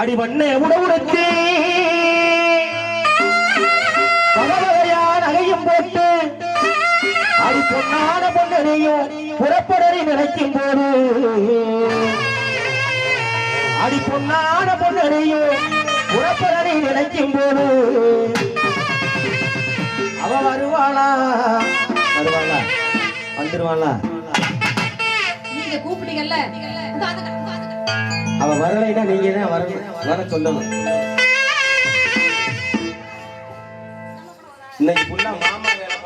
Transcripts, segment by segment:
அடி வண்ணே உடவுடுத்தி பலவகையா நகையும் போட்டு அடி பொன்னான பொன்னனையும் புறப்படறி நினைக்கும் போது அடி பொன்னான பொன்னனையும் புறப்படறி நினைக்கும் போது அவ வருவாளா? வருவாளா? வந்துருவாளா? நீங்க கூப்பிட்டீங்கல்ல. அவ வரலைன்னா நீங்க தான் வர வர சொல்லணும். இன்னைக்கு ஃபுல்லா மாமா வேலை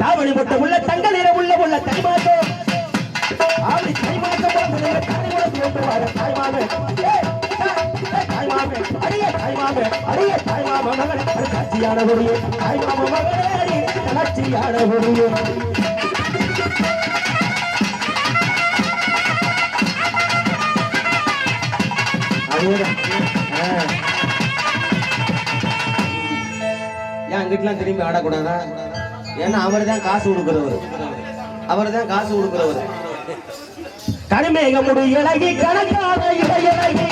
தாவணி போட்ட உள்ள தங்க நிற உள்ள உள்ள தைமாசம் ஆவணி தைமாசம் தாய் கூட தோன்றுவாரு தாய்மாமே தாய்மாமே அடிய தாய்மாமே அடிய தாய்மாம மகனே காட்சியான ஒடியே தாய்மாம மகனே அடி காட்சியான ஒடியே ஏன் அங்கிட்டலாம் திரும்பி ஆடக்கூடாதா? ஏன்னா அவர் தான் காசு கொடுக்குறவர் அவர் தான் காசு கொடுக்கிறவர் கனிமேகமுடு இலகி கணக்காத இளையலகி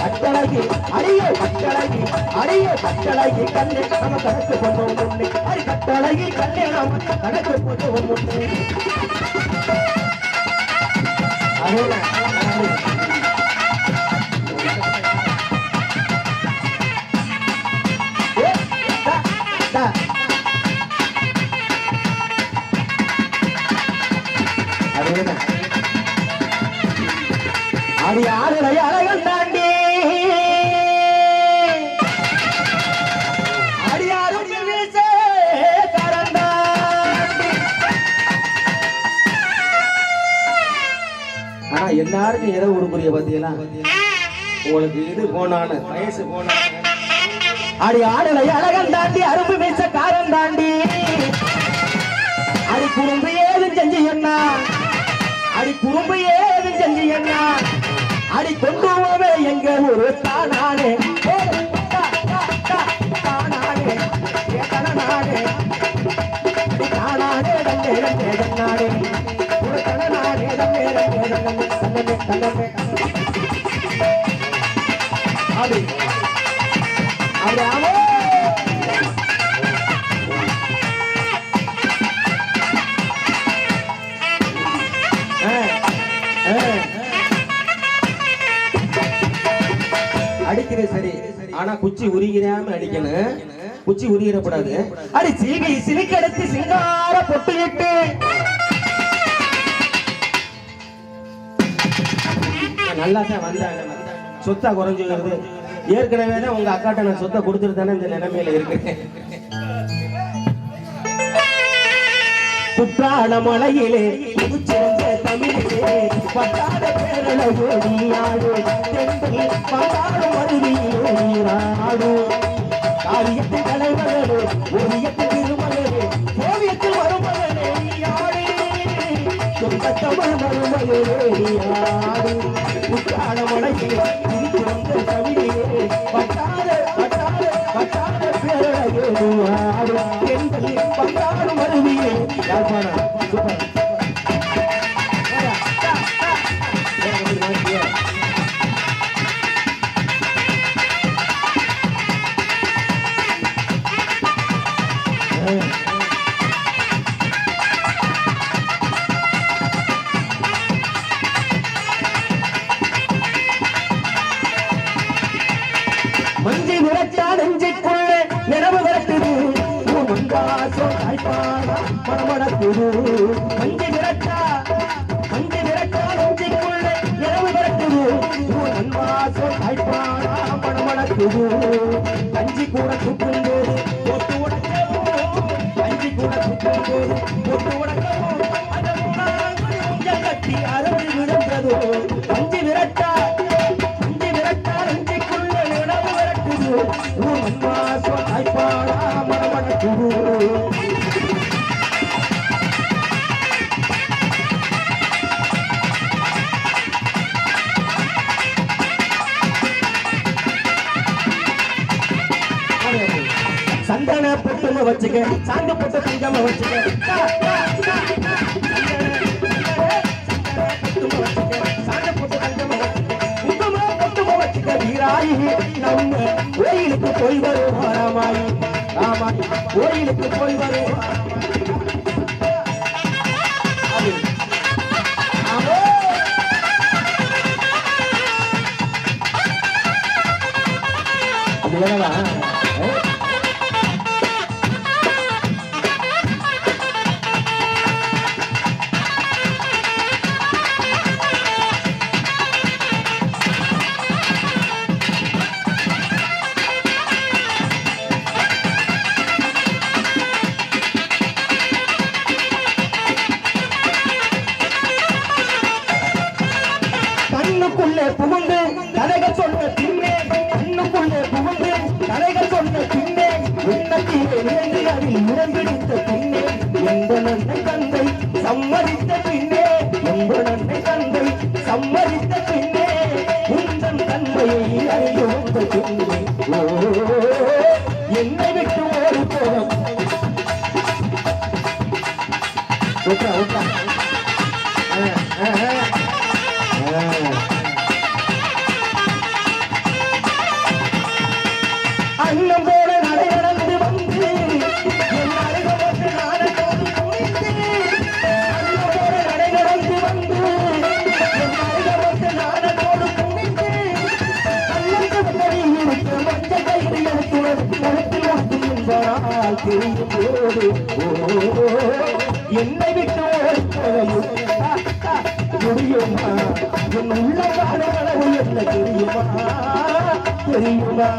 செய்யுதல் அட்டழகி அடிய கட்டழகி அடிய கட்டழகி கண்ணே நம்ம கணக்கு பண்ணுவோம் முன்னே அடி கட்டழகி கண்ணே நம்ம கணக்கு பண்ணுவோம் முன்னே அதேதான் எல்லாருக்கும் எதை உருப்புரிய பார்த்தீங்களா உங்களுக்கு இது போனான்னு வயசு போனான்னு. அடி ஆடலை அழகம் தாண்டி அரும்பு வீச காரம் தாண்டி. அடி குறும்பு ஏதும் செஞ்சு என்ன? அடி குறும்பு ஏதும் செஞ்சு என்ன? அடி கொண்டு போவே எங்க ஒரு தானானே. ஏ, தா, தா, அடிக்கிறது சரி. ஆனா குச்சி உருகிறாம அடிக்கணும். குச்சி உருகிடக்கூடாது. அடி சீகை சிலிக்கெடுத்து சிங்கார பொட்டுலிட்டு நல்லா தான் வந்தாங்க. சொத்தா குறைஞ்சு வருது. ஏற்கனவே தான் உங்க அக்காட்ட நான் சொத்தை கொடுத்துட்டு இந்த நிலைமையில இருக்கிறேன். குற்றால மலையிலே புதுச்சேர்ந்த தமிழிலே பட்டாத பேரளவு நீயாடு தென்றல் பந்தாடு மருவியோ நீராடு. காவியத்தின் தலைவர்களே சொந்த தமிழ் மருமகளே போட்டு உடக்கவும் அந்த மூணாங்குடி ஊஞ்சல் கட்டி அருள் விழுந்ததோ பொட்டும வச்சுக்க, சாந்து பொட்டு தங்கம வச்சுக்க, வீராயி நம்ம கோயிலுக்கு போய் வருவோம் ராமாயி. ராமாயி கோயிலுக்கு போய் வருவோம் கண்ணுக்குள்ளே புகுந்து கதைகள் சொன்ன பின்னே கண்ணுக்குள்ளே புகுந்து கதைகள் சொன்ன பின்னே உன்னத்திலே இருந்து அதில் உடம்பிடித்த பின்னே எந்த நன்மை தந்தை சம்மதித்த பின்னே எந்த நன்மை தந்தை சம்மதித்த பின்னே உந்தன் தந்தையை அறிந்து பின்னே. என்னை விட்டு ஓடி போகும் தெரியும் என்னை விட்டு ஓடி முடியுமா என் உள்ள வாழவளவு என்ன தெரியுமா தெரியுமா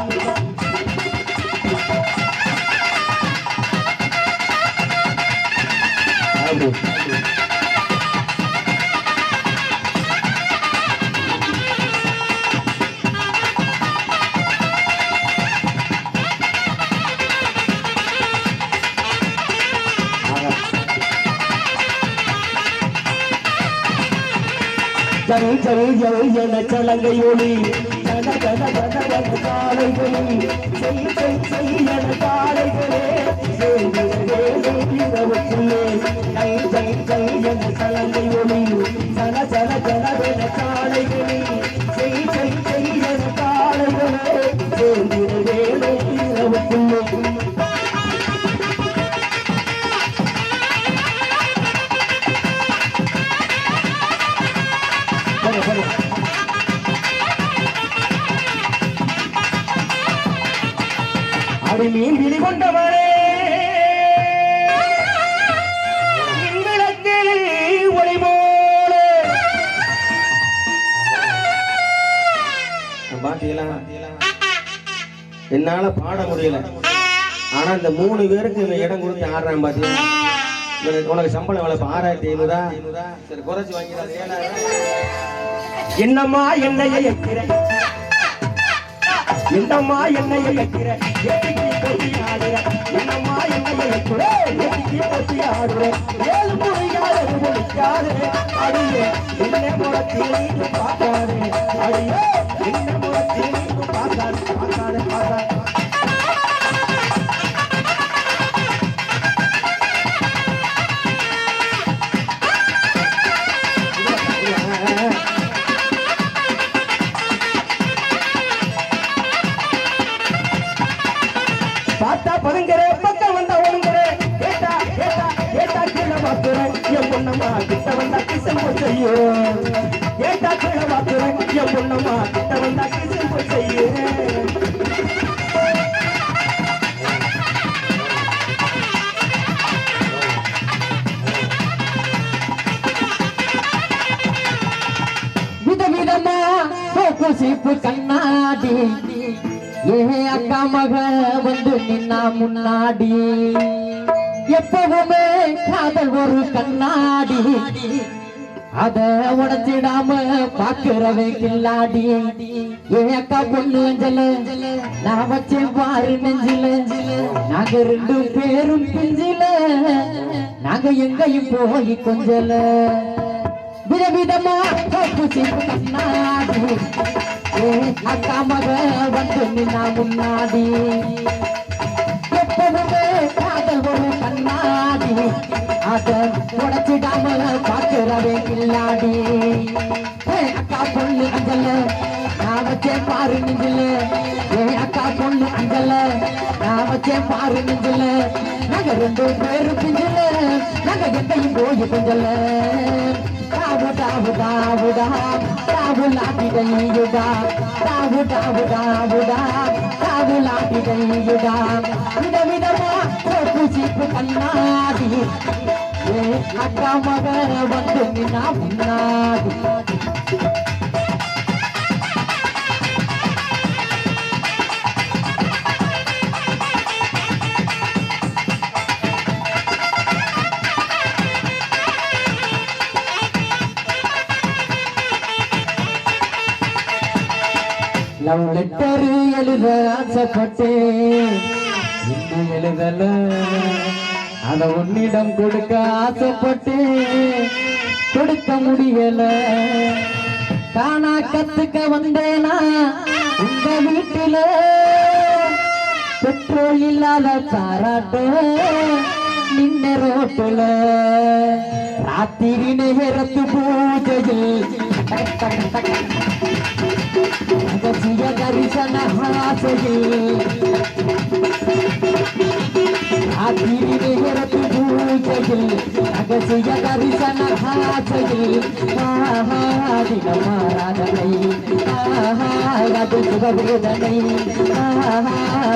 ஜல் ஜல் ஜல் என சலங்கை ஒளி ஜன ஜன ஜன ஜன காலைகளி செய் செய் செய் என காலைகளே இரவுக்குள்ளே ஜல் ஜல் ஜல் என சலங்கை ஒளி ஜன ஜன ஜன ஜன காலைகளி செய் செய் செய் என காலைகளே வேலை இரவுக்குள்ளே சரி சரி அடி விழி கொண்டவரே மின்விளக்கு ஒளி போல. பாத்தீங்களா? என்னால பாட முடியல. ஆனா இந்த மூணு பேருக்கு இடம் கொடுத்து ஆடுறேன் பாத்தீங்களா? உனக்கு சம்பளம் எவ்வளவு? ஆறாயிரத்தி ஐநூறா? சரி குறைச்சு வாங்கிடாது. என்னம்மா என்னைய எக்கிற? என்னம்மா என்னைய எக்கிற? எட்டிக்கு போட்டி ஆடுற. என்னம்மா என்னைய எக்கிற? எட்டிக்கு போட்டி ஆடுற. ஏழு முறையாவது முடிக்காது அடியே என்ன முறத்தி பார்க்காது. அடியே என்ன முறத்தி பார்க்காது. பார்க்காது பார்க்காது. பொண்ணம்மா கண்ணாடி. ஏ அக்கா மக வந்து நின்னா முன்னாடி. எப்பவுமே காதல் ஒரு கண்ணாடி. அத உடச்சிடாம பாக்குறவே கில்லாடி. ஏ பொண்ணு அஞ்சல நான் வச்சேன் பாரு நெஞ்சில. நாங்க ரெண்டு பேரும் பிஞ்சில நாங்க எங்கேயும் போய் கொஞ்சல. விதவிதமா அக்கா மக வந்து நின்னா முன்னாடி. எப்பவுமே காதல் ஒரு கண்ணாடி. அத உடைச்சிடாம பாக்குறவே கில்லாடி அக்கா பொண்ணு அஞ்சல நான் வச்சேன் பாரு நெஞ்சில. ஏய் அக்கா பொண்ணு அஞ்சல நான் வச்சேன் பாரு நெஞ்சில. நாங்க ரெண்டு பேரும் பிஞ்சல. நாங்க எந்தையும் போய் பிஞ்சல தாவு தாவு தாவுடா தாவு லாட்டிடையுடா தாவு தாவு தாவுடா தாவு லாட்டிடையுடா விதவிதமா தோப்பு சீப்பு கண்ணாடி ஏ அக்கா மக வந்து நின்னா முன்னாடி லவ் லெட்டர் எழுத ஆசைப்பட்டேன். இன்னும் எழுதல. அத உன்னிடம் கொடுக்க ஆசைப்பட்டேன். கொடுக்க முடியல. காணா கத்துக்க வந்தேனா? இந்த வீட்டில பெட்ரோல் இல்லாத பாராட்ட நின்ன ரோட்டுல. ராத்திரி நேரத்து பூஜையில் டக் டக் டக் ரகசிய தரிசன ஆசையில் ராத்திரி நேரத்து பூஜையில் ரகசிய தரிசன ஆசையில் தினமாராதனை அது சுகவேதனை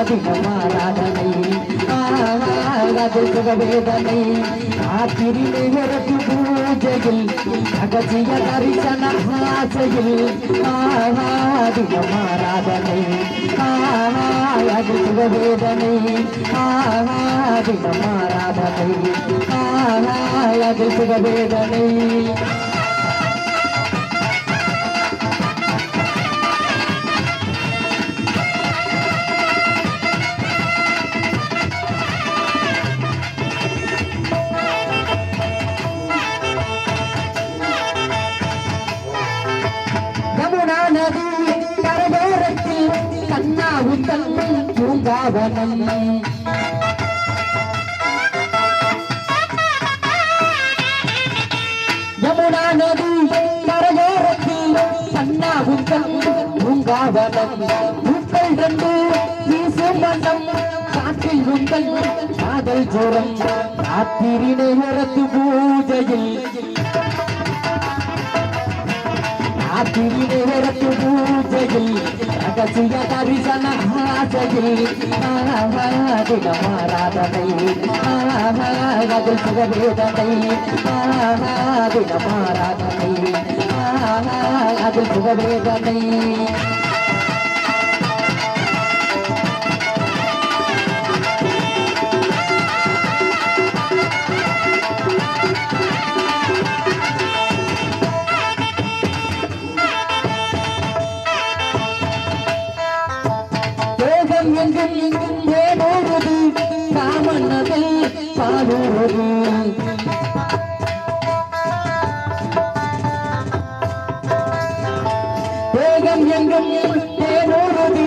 தினமாராதனை அது சுகவேதனை ராத்திரி நேரத்து பூஜையில் ரகசிய தரிசன ஆசையில் தினமாராதனை அது சுகவேதனை தினமாராதனை அது சுகவேதனை யமுனா கரையோரத்தில் கண்ணா உந்தன் பூங்காவனம். யமுனா நதி கரையோரத்தில் கண்ணா உந்தன் பூங்காவனம். பூக்கள் ரெண்டு வீசும் வண்ணம் காற்றில் உந்தன் காதல் ஜோரம். ராத்திரி நேரத்து பூஜையில் ராத்திரி நேரத்து பூஜையில் ரகசிய தரிசன ஆசையில் தினமாராதனை அதில் சுகவேதனை தினமாராதனை அதில் சுகவேதனை பாலூருது எங்கும் ஏனோருது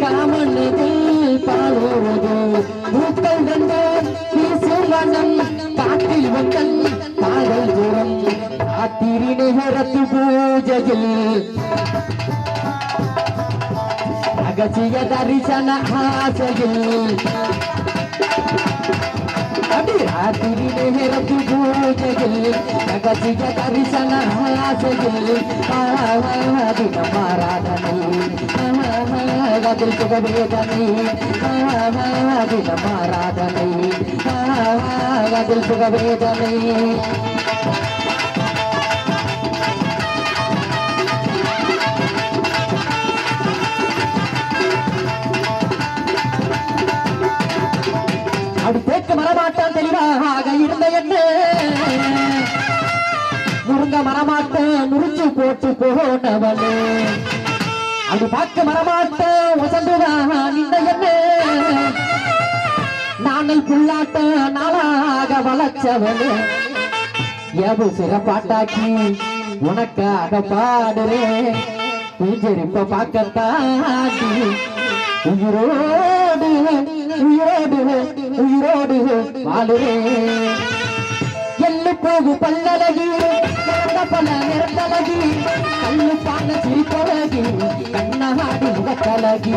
காமன்னதில் பாலூருது பூக்கள் ரெண்டு வீசும் காட்டில் வந்தன் காதல் தூரம். காத்திரி பூஜையில். ரகசிய தரிசன ஆசையில். அடி ராத்திரி நேரத்து பூஜையில் ரகசிய தரிசன ஆசையில் தினமாராதனை அதில் சுகவேதனை தினமாராதனை அதில் சுகவேதனை அப்படி போனவனே அது பார்க்க மரமாட்ட உசந்துதான் இந்த என்ன. நானல் புள்ளாட்ட நாளாக வளர்ச்சவளே. எவ்வளவு சிறப்பாட்டாக்கி உனக்காக பாடுறேன் பூஞ்சரிப்ப பார்க்கத்தாண்டி உயிரோடு உயிரோடு உயிரோடு வாழுறேன் எள்ளு போகு பல்லழகி பல நிறத்தழகி கல்லு பான சிரிப்பழகி கண்ணாடி முகத்தலகி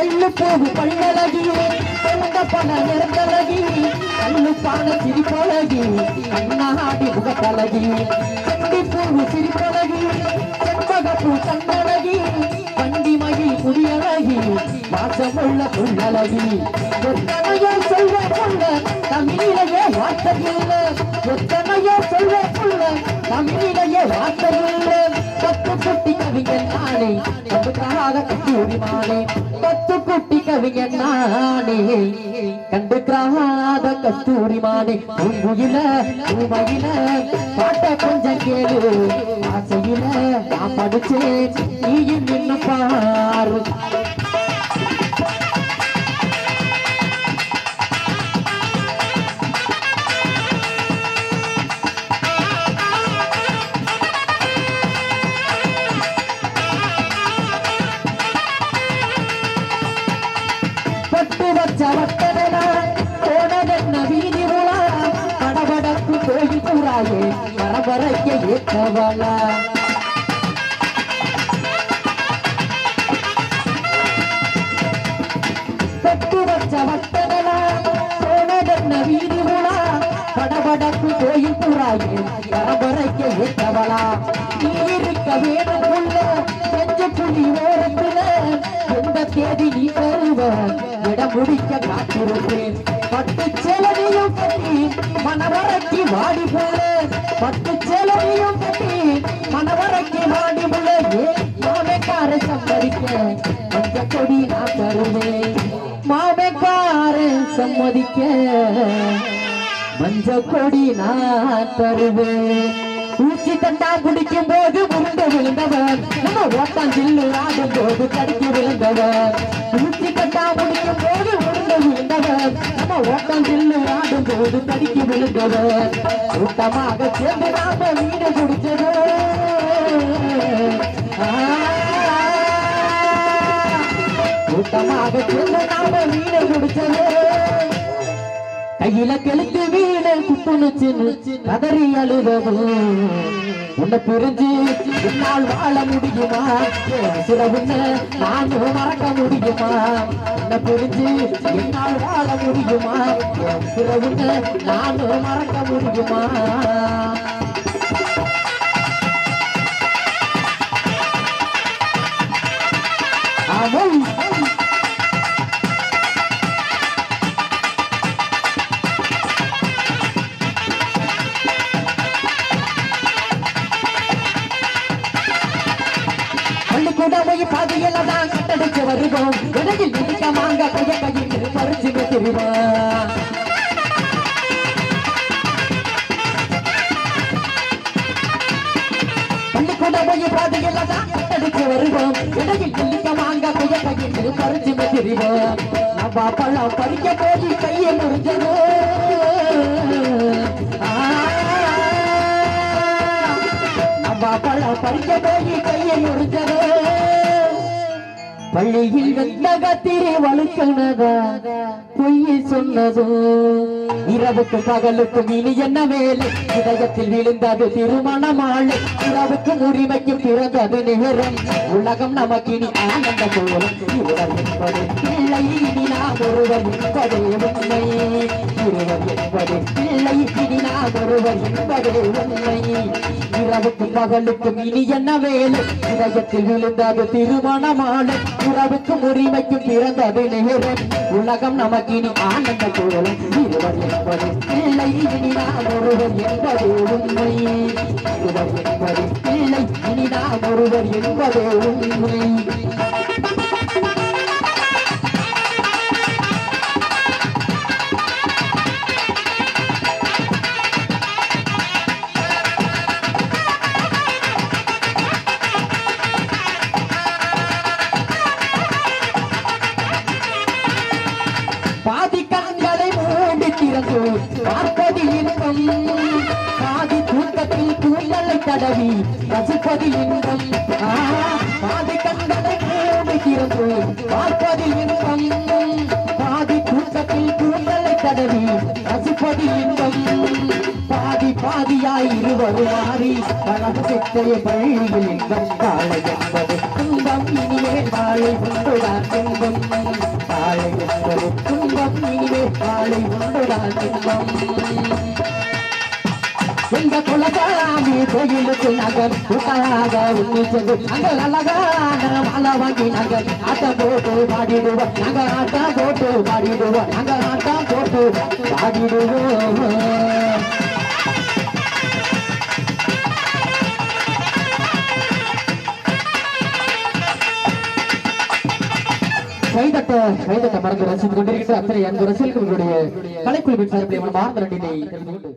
எள்ளு போகு பள்ளலகி இறந்த பல நிறத்தழகி கல்லு பான சிரிப்பழகி கண்ணாடி முகத்தலகி கண்டி போகு சிரிப்பழகி செண்பகப்பூ கண்ணழகி குடியழகி வாசமுள்ள புள்ளழகி ஒத்தமையோ சொல்வ புள்ள தமிழிலேயே வார்த்தையில் ஒத்தமையோ சொல்வ புள்ள தமிழிலேயே வார்த்தையில் பத்து குட்டி கவிஞன் நானே கண்டுக்காத கத்தூரி மானே பத்து குட்டி கவிஞன் நானே கண்டுக்காத கஸ்தூரி மானே பூங்குயில பூமையில பாட்ட கொஞ்சம் கேளு. ஆசையில நான் படிச்சேன் நீயும் நின்னு பாரு. பட்டு வச்ச வட்டனல கோயில் கூறாயே பரபரைக்க ஏற்றவளா? பட்டு வச்ச வட்டனல போனதென்ன வீதி உலா படபடப்பு கோயில் கூறாயே பரபரைக்க ஏற்றவளா? நீ இருக்க வேணும் உள்ள புள்ளி ஓரத்துல எந்த தேதி நீ தருவ முடிக்க காத்திருப்பேன் பட்டு செலவையும் கட்டி மனவரக்கி வாடி போல பட்டு செலவையும் கட்டி மனவரக்கி வாடி போல மாமைக்கார சம்மதிக்க மஞ்ச கொடி நான் தருவேன். மாமைக்கார சம்மதிக்க மஞ்ச கொடி நான் தருவேன். ஊச்சி தண்டா குடிக்கும் போது உருண்டு விழுந்தவர். நம்ம ஓட்டம் ஜில்லு ஆடும் போது தடுக்கி விழுந்தவர். ஊச்சி தண்டா குடிக்கும் போது உருண்டு விழுந்தவர். நம்ம ஓட்டம் ஜில்லு ஆடும் போது தடுக்கி விழுந்தவர். கூட்டமாக சேர்ந்து நாம வீடு குடிச்சது கூட்டமாக சேர்ந்து நாம வீடு குடிச்சது கையில கெளுத்து வீண குத்துணுச்சு கதறி அழுதவும் உன்னை பிரிஞ்சு என்னால் வாழ முடியுமா? சில உன்னை நானும் மறக்க முடியுமா? உன்னை பிரிஞ்சு என்னால் வாழ முடியுமா? சில உன்னை நானும் மறக்க முடியுமா? ஆமாம் போய் தான் கட்டடிச்சு வருவோம். உலகில் நிதிக்க மாங்க கைய கையில் பறிச்சு திருவோம் பள்ளிக்கூடம் போய் பாதையில தான் கட்டடிச்சு வருவோம். விலையில் நிதிக்க மாங்க கைய கையில் பறிச்சு திருவோம் நம்ம பழம் பறிக்க போய் கையை முறிஞ்சதோ நம்ம பழம் பறிக்க போய் கையை முறிஞ்சதோ பள்ளியில் வந்த கத்திரி வழுக்கினதா பொய்யை சொன்னதோ? இரவுக்கு பகலுக்கும் இனி என்ன வேலை? இதயத்தில் விழுந்தது திருமணமாலை. இரவுக்கும் உரிமைக்கும் பிறந்தது நேரம் உலகம் நமக்கு இனி ஆனந்த கோலம் இருவர் என்பது. இல்லை இனி நாம் ஒருவர் என்பதே உண்மை. இருவர் என்பது. பிள்ளை இனி நாம் ஒருவர் என்பதே உண்மை. இரவுக்கும் பகலுக்கும் இனி என்ன வேலை? இதயத்தில் விழுந்தது திருமணமாலை. உறவுக்கும் உரிமைக்கும் பிறந்தது நேரம் உலகம் நமக்கு இனி ஆனந்த கோலம் இருவர் என்பது இல்லை இனிதான் ஒருவர் என்பது உண்மை. இருவர் என்பது இல்லை இனிதான் ஒருவர் என்பது உண்மை. கருமாறி பழகு பெற்றைய இன்பம் காலை என்பது. துன்பம் இனியே வாழை உண்டுதான் இன்பம் காலை என்பது துன்பம் இனியே வாழை உண்டுதான் இன்பம் எங்க குலசாமி கோயிலுக்கு நாங்கள் கூட்டாக உண்ணி நாங்கள் அழகான மாலை வாங்கி நாங்கள் ஆட்டம் போட்டு பாடிடுவோம் நாங்கள் ஆட்டம் போட்டு பாடிடுவோம் நாங்கள் ஆட்டம் போட்டு பாடிடுவோம். கைதட்ட கைதட்ட மறந்து ரசித்துக் கொண்டிருக்கின்ற அத்தனை அன்பு ரசிகர்களுடைய கலைக்குழுவின் சார்பில் மார்ந்த நன்றினை தெரிந்து கொண்டு